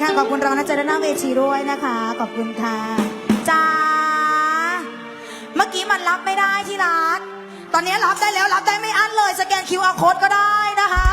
ค่ะ ขอบคุณเรานะจ๊ะด้านหน้าเวทีด้วยนะคะ ขอบคุณค่ะจ้าเมื่อกี้มันรับไม่ได้ที่รัก ตอนนี้รับได้แล้วรับได้ไม่อั้นเลย สแกน QR code ก็ได้นะคะ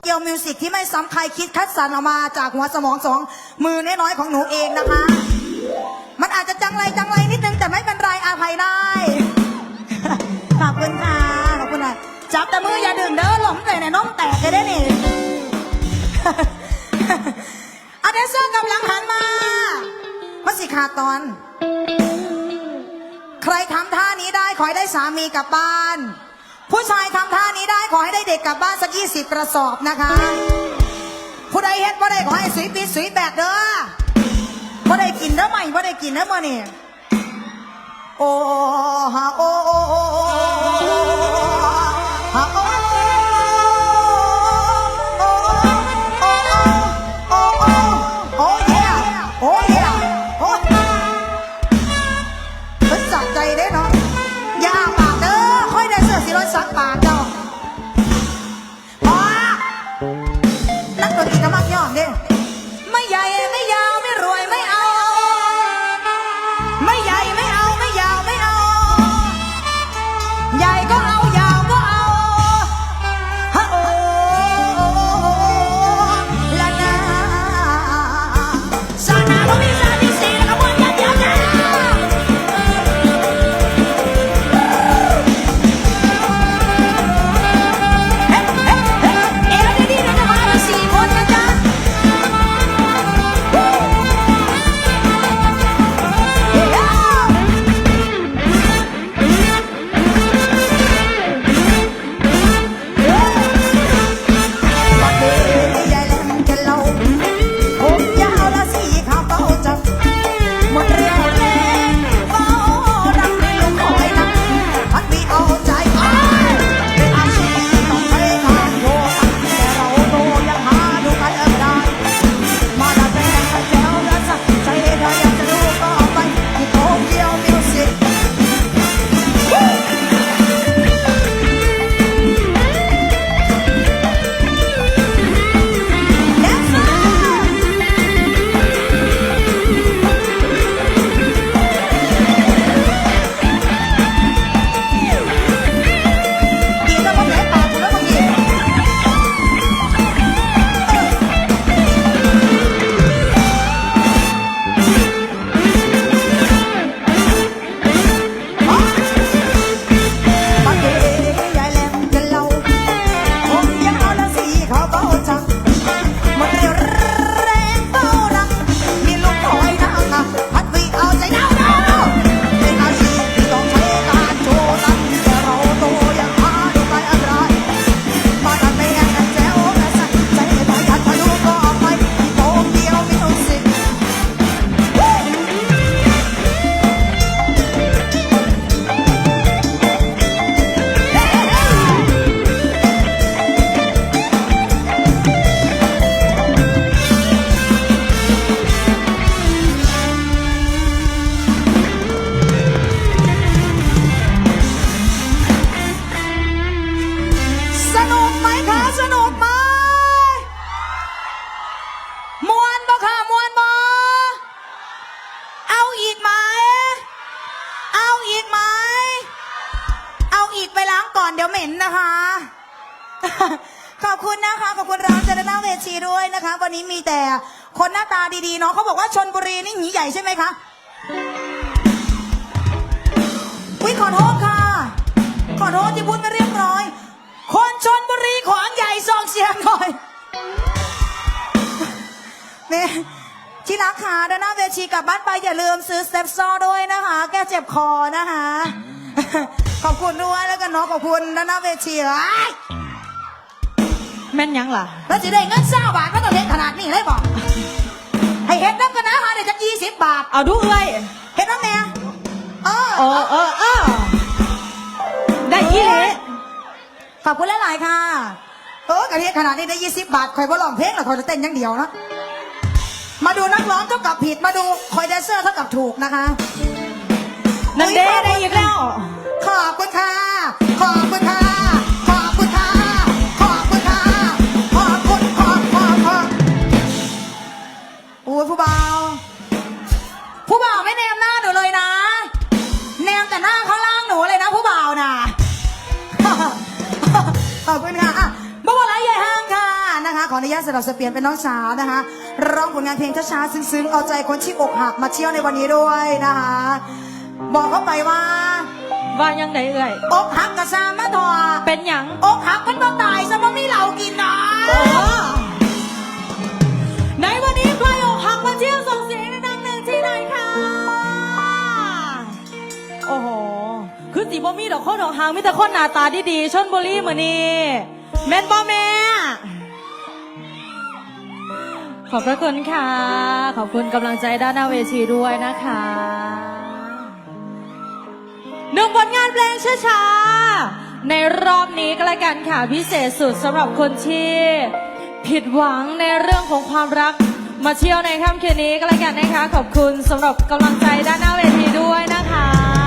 เกียวมิวสิกที่ไม่ซ้ำใครคิดคัดสรรออกมาจากหัวสมองสองมือน้อยๆของหนูเองนะคะ มันอาจจะจังไรจังไรนิดนึงแต่ไม่เป็นไรอาภัยได้ขอบคุณค่ะขอบคุณค่ะจับแต่มืออย่าดึงเด้อหลงแต่ในน้องแตกได้นี่อาเดเซอร์กำลังหันมามาสิขาตอน ใครทำท่านี้ได้ขอให้ได้สามีกลับบ้าน ผู้ชายทำท่านี้ได้ขอให้ได้เด็กกลับบ้านสักยี่สิบกระสอบนะคะ ผู้ใดเฮ็ดบ่ได้ขอให้สุยปีสุยแบกเด้อบ่ได้กินเด้อใหม่บ่ได้กินเด้อมาเนี่โอ้ฮะโอ้โอ้โอ้ ต ก่อนเดี๋ยวเหม็นนะคะ ขอบคุณนะคะ ขอบคุณร้านเจริญนาเวทีด้วยนะคะ วันนี้มีแต่คนหน้าตาดีๆเนาะเขาบอกว่าชนบุรีนี่หนีใหญ่ใช่ไหมคะวิขอโทษค่ะ ขอโทษที่พูดไม่เรียบร้อย คนชนบุรีขวางใหญ่ซองเสียงหน่อยเนี่ยที่รักค่ะด้านหน้าเวทีกลับบ้านไปอย่าลืมซื้อสเต็ปซอด้วยนะคะ แก้เจ็บคอนะคะ ขอบคุณด้วยแล้วกันเนาะขอบคุณด้านหน้าเวทีเอ้ยแม่นยังล่ะ แล้วจะได้เงินเศร้าบาทก็ต้องเล่นขนาดนี้เลยบอกทเอาดูเอ้ยเห็นน้ำแน่เออเออเออเออได้ยี่เลยขอบคุณหลายๆค่ะเออกะเทีขนาดนี้ได้ยี่สิบบาทคอยบ่ลองเพลงหรอกคอยจะเต้นอย่างเดียวนะมาดูนักร้องเท่ากับผิดมาดูคอยแดนเซอร์เท่ากับถูกนะคะ นันเด้ได้อีกแล้ว ขอบคุณค่ะ ขอบคุณค่ะ ขอบคุณค่ะ ขอบคุณค่ะ ขอบคุณขอบขอบขอบโอ้ยผู้บ่าวผู้บ่าวไม่แนมหน้าหนูเลยนะ แนมแต่หน้าข้างล่างหนูเลยนะ ผู้บ่าวน่ะ ขอบคุณค่ะอะเมื่อวันไรใหญ่ห้างค่ะนะคะ ขออนุญาตสำหรับสเปียนเป็นน้องสาวนะคะ ร้องผลงานเพลงช้าๆซึ้งๆ เอาใจคนที่อกหักมาเที่ยวในวันนี้ด้วยนะคะ บอกเขาไปว่า ว่ายังไงเอ้ยอกหักกะซามาทอเป็นหยังอกหักมันต้องตายซะมันไม่เหล่ากินนะในวันนี้ใครอกหักมาเที่ยวส่งเสียงดังๆหนึ่งที่ไหนคะโอ้โหคือสีบ่มีดอกคนดอกหางมีแต่คนหน้าตาดีๆชนบุรีเหมือนนี่แม่นบ่แม่ขอบพระคุณค่ะ ขอบคุณกำลังใจด้านหน้าเวทีด้วยนะคะ หนึ่งผลงานเพลงช้าๆ ในรอบนี้ก็แล้วกันค่ะ พิเศษสุดสำหรับคนที่ ผิดหวังในเรื่องของความรัก มาเที่ยวในค่ำคืนนี้ก็แล้วกันนะคะ ขอบคุณสำหรับกำลังใจด้านหน้าเวทีด้วยนะคะนะคะ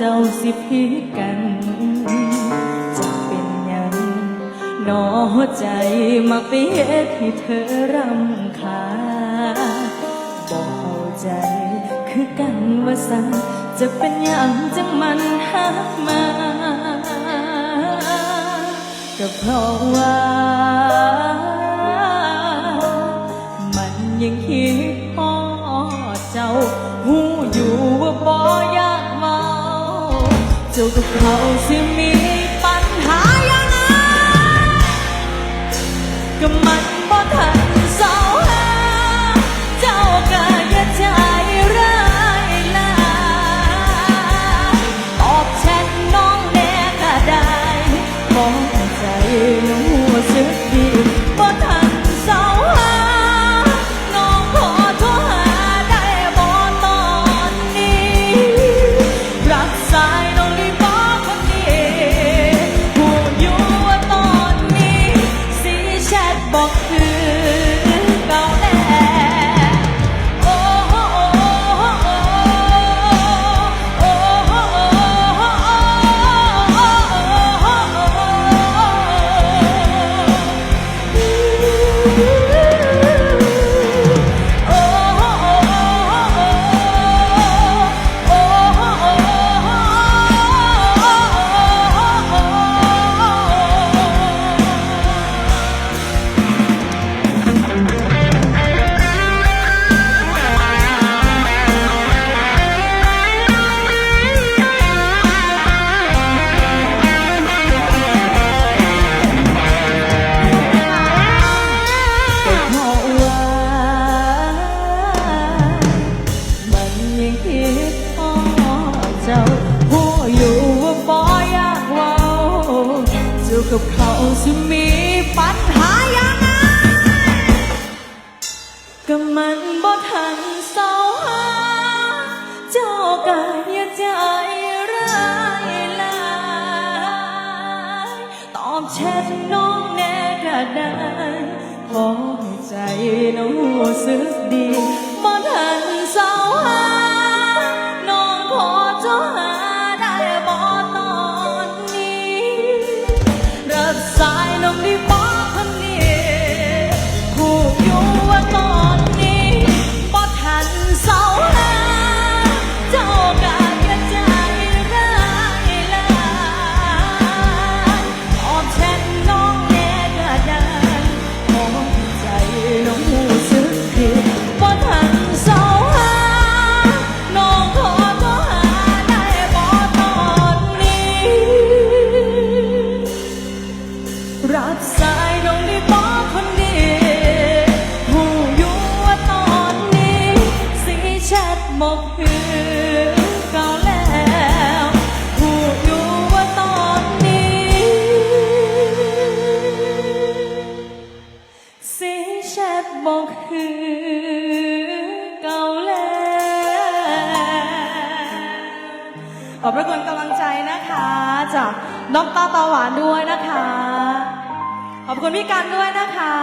เจ้าสิพิกันจะเป็นยังหนอใจมักไปเหตุให้เธอรำคาญบอกเข้าใจคือกันว่าสันจะเป็นย่างจังมันหักมาก็เพราะว่า จ้ากับเขาสิมีปัญหายังไงก็มันบ่ทัน จะมีปัญหาอย่างไงก็มันบ่ทันเศร้าหาเจ้าก็อย่าใจร้ายลายตอบแชทน้องแน่ก็ได้ขอให้ใจน้องรู้สึกดี ขอบพระคุณกำลังใจนะคะจากน้องตาตาหวานด้วยนะคะ ขอบคุณพี่กันด้วยนะคะ